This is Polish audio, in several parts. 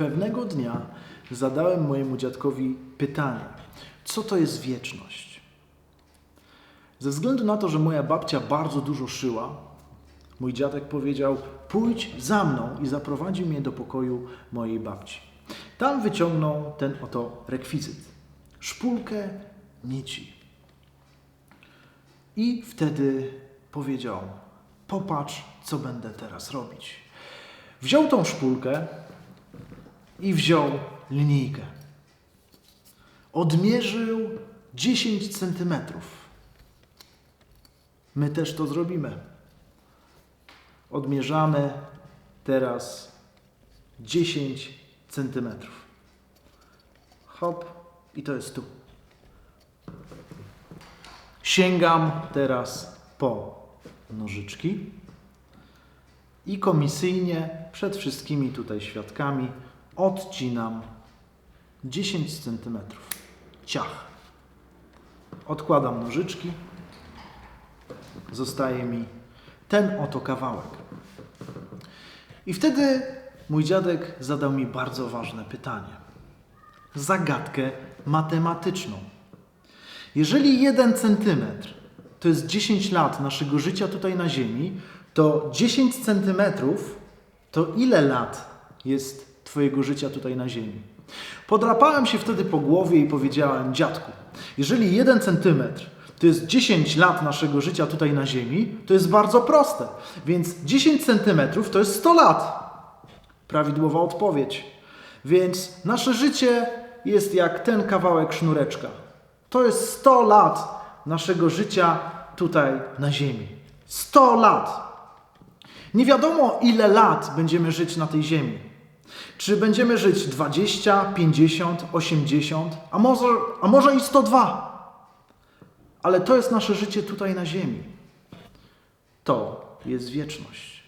Pewnego dnia zadałem mojemu dziadkowi pytanie, co to jest wieczność? Ze względu na to, że moja babcia bardzo dużo szyła, mój dziadek powiedział: Pójdź za mną i zaprowadził mnie do pokoju mojej babci. Tam wyciągnął ten oto rekwizyt szpulkę nici. I wtedy powiedział: Popatrz, co będę teraz robić. Wziął tą szpulkę i wziął linijkę. Odmierzył 10 centymetrów. My też to zrobimy. Odmierzamy teraz 10 centymetrów. Hop, i to jest tu. Sięgam teraz po nożyczki i komisyjnie przed wszystkimi tutaj świadkami odcinam 10 centymetrów. Ciach. Odkładam nożyczki. Zostaje mi ten oto kawałek. I wtedy mój dziadek zadał mi bardzo ważne pytanie. Zagadkę matematyczną. Jeżeli jeden centymetr to jest 10 lat naszego życia tutaj na Ziemi, to 10 centymetrów to ile lat jest Twojego życia tutaj na Ziemi? Podrapałem się wtedy po głowie i powiedziałem: Dziadku, jeżeli jeden centymetr to jest 10 lat naszego życia tutaj na Ziemi, to jest bardzo proste. Więc 10 centymetrów to jest 100 lat. Prawidłowa odpowiedź. Więc nasze życie jest jak ten kawałek sznureczka. To jest 100 lat naszego życia tutaj na Ziemi. 100 lat. Nie wiadomo, ile lat będziemy żyć na tej Ziemi. Czy będziemy żyć 20, 50, 80, a może, a może i 102. Ale to jest nasze życie tutaj na Ziemi. To jest wieczność.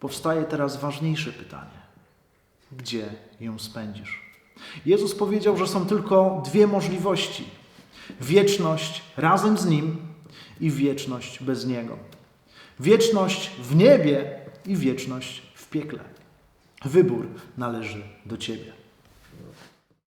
Powstaje teraz ważniejsze pytanie: gdzie ją spędzisz? Jezus powiedział, że są tylko dwie możliwości: wieczność razem z Nim i wieczność bez Niego. Wieczność w niebie i wieczność w piekle. Wybór należy do Ciebie.